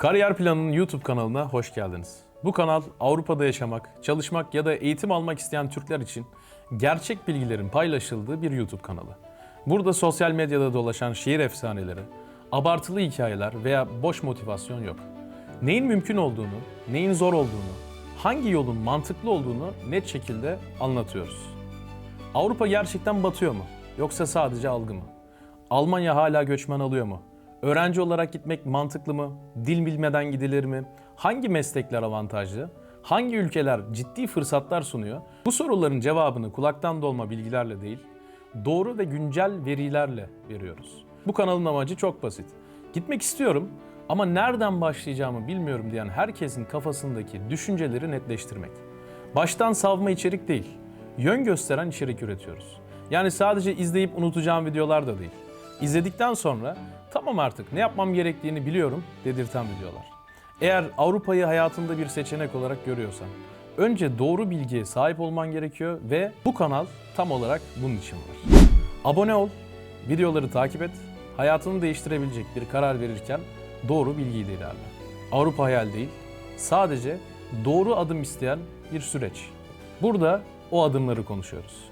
Kariyer Planı'nın YouTube kanalına hoş geldiniz. Bu kanal Avrupa'da yaşamak, çalışmak ya da eğitim almak isteyen Türkler için gerçek bilgilerin paylaşıldığı bir YouTube kanalı. Burada sosyal medyada dolaşan şehir efsaneleri, abartılı hikayeler veya boş motivasyon yok. Neyin mümkün olduğunu, neyin zor olduğunu, hangi yolun mantıklı olduğunu net şekilde anlatıyoruz. Avrupa gerçekten batıyor mu? Yoksa sadece algı mı? Almanya hala göçmen alıyor mu? Öğrenci olarak gitmek mantıklı mı? Dil bilmeden gidilir mi? Hangi meslekler avantajlı? Hangi ülkeler ciddi fırsatlar sunuyor? Bu soruların cevabını kulaktan dolma bilgilerle değil, doğru ve güncel verilerle veriyoruz. Bu kanalın amacı çok basit. Gitmek istiyorum ama nereden başlayacağımı bilmiyorum diyen herkesin kafasındaki düşünceleri netleştirmek. Baştan savma içerik değil, yön gösteren içerik üretiyoruz. Yani sadece izleyip unutacağım videolar da değil. İzledikten sonra tamam artık ne yapmam gerektiğini biliyorum dedirten videolar. Eğer Avrupa'yı hayatında bir seçenek olarak görüyorsan, önce doğru bilgiye sahip olman gerekiyor ve bu kanal tam olarak bunun için var. Abone ol, videoları takip et, hayatını değiştirebilecek bir karar verirken doğru bilgiyle ilerle. Avrupa hayal değil, sadece doğru adım isteyen bir süreç. Burada o adımları konuşuyoruz.